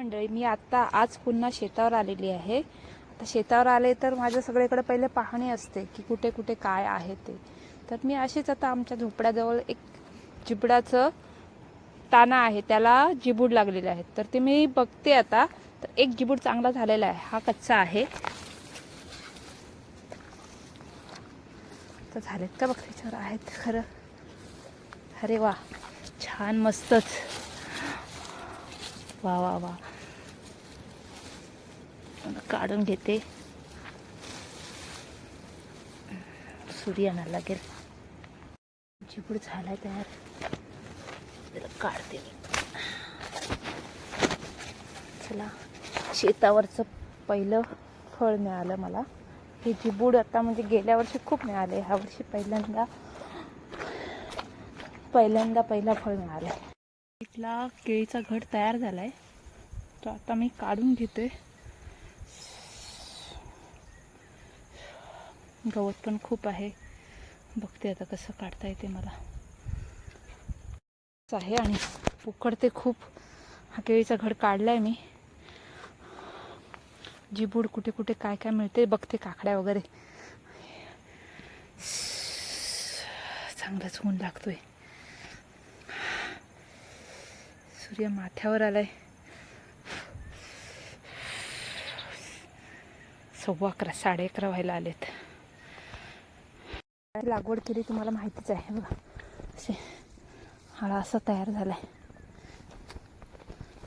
मंडळी मी आत्ता आज पुन्हा शेतावर आलेली आहे. आता शेतावर आले तर माझ्या सगळीकडे पहिले पाहणी असते की कुठे कुठे काय आहे ते. तर मी अशीच आता आमच्या झोपड्याजवळ एक जिबडाचं ताना आहे त्याला जिबूड लागलेले आहेत तर ते मी बघते आता. तर एक जिबूड चांगला झालेला आहे. हा कच्चा आहे. तर झालेत का बघ त्याच्यावर आहेत खरं. अरे वा छान मस्तच. वा वा वा. काढून घेते. सुरी आणायला लागेल. चिपूड झाला तयार. त्याला काढते मी. चला शेतावरचं पहिलं फळ मिळालं मला. हे जिबूड आता म्हणजे गेल्या वर्षी खूप मिळाले ह्या वर्षी पहिल्यांदा पहिल्यांदा पहिला फळ मिळालं. इथला केळीचा घट तयार झाला आहे तो आता मी काढून घेते. गवत पण खूप आहे. बघते आता कसं काढता येते मला. आहे आणि उकडते खूप. हा केळीचा घड काढलाय मी. जिबूड कुठे कुठे काय काय मिळते बघते काकड्या वगैरे. चांगलाच ऊन लागतोय. सूर्य माथ्यावर आलाय. सव्वा अकरा साडे अकरा व्हायला आलेत. लागवड केली तुम्हाला माहितीच आहे बघा. असे हळा असा तयार झाला आहे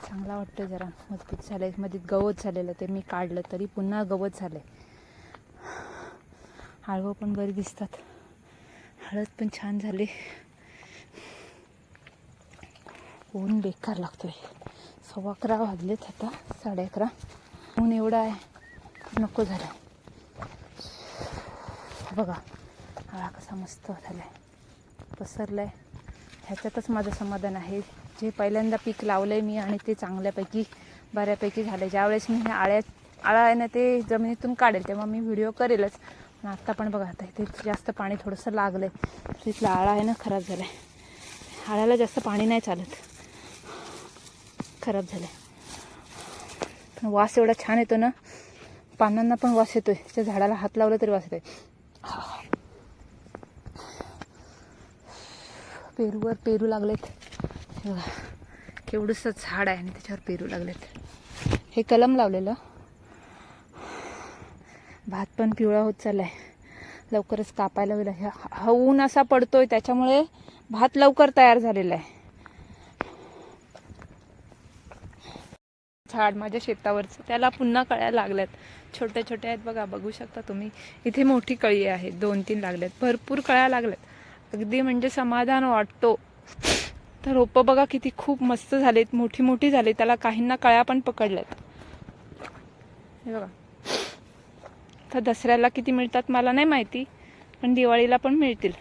चांगला वाटतं जरा. मजबूत झालं आहे मध्ये गवत झालेलं ते मी काढलं तरी पुन्हा गवत झालं आहे हळवं पण बरी दिसतात. हळद पण छान झाली. ऊन बेकार लागतोय. सव्वा अकरा वाजलेत आता साडे अकरा. ऊन एवढं आहे नको झालं. बघा. हा कसा मस्त झालं आहे पसरलं आहे ह्याच्यातच माझं समाधान आहे. जे पहिल्यांदा पीक लावलं आहे मी आणि ते चांगल्यापैकी बऱ्यापैकी झालं ज्यावेळेस मी हे आळ्या आळा आहे ना ते जमिनीतून काढेल तेव्हा मी व्हिडिओ करेलच. पण आत्ता पण बघा आता इथे जास्त पाणी थोडंसं लागलं आहे तिथला आळा आहे ना खराब झाला आहे आळ्याला जास्त पाणी नाही चालत. खराब झालं आहे पण वास एवढा छान येतो ना पानांना पण वास येतो आहे त्या झाडाला हात लावला तरी वास येतो आहे पेरूवर पेरू लागलेत. बघा केवढंसं झाड आहे आणि त्याच्यावर पेरू लागलेत. हे कलम लावलेलं. भात पण पिवळा होत चाललाय. लवकरच कापायला होईल हा हा ऊन असा पडतोय त्याच्यामुळे भात लवकर तयार झालेला आहे. झाड माझ्या शेतावरचं त्याला पुन्हा कळ्या लागल्यात. छोट्या छोट्या आहेत बघा बघू शकता तुम्ही. इथे मोठी कळी आहे दोन तीन लागल्यात. भरपूर कळ्या लागल्यात. अगदी म्हणजे समाधान वाटतो. तर रोपं बघा किती खूप मस्त झालेत मोठी मोठी झाली त्याला काहींना कळ्या पण पकडल्यात. हे बघा. तर दसऱ्याला किती मिळतात मला नाही माहिती पण दिवाळीला पण मिळतील.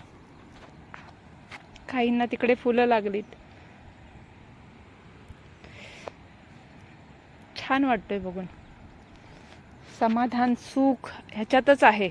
काहींना तिकडे फुलं लागलीत. छान वाटतंय बघून. समाधान सुख ह्याच्यातच आहे.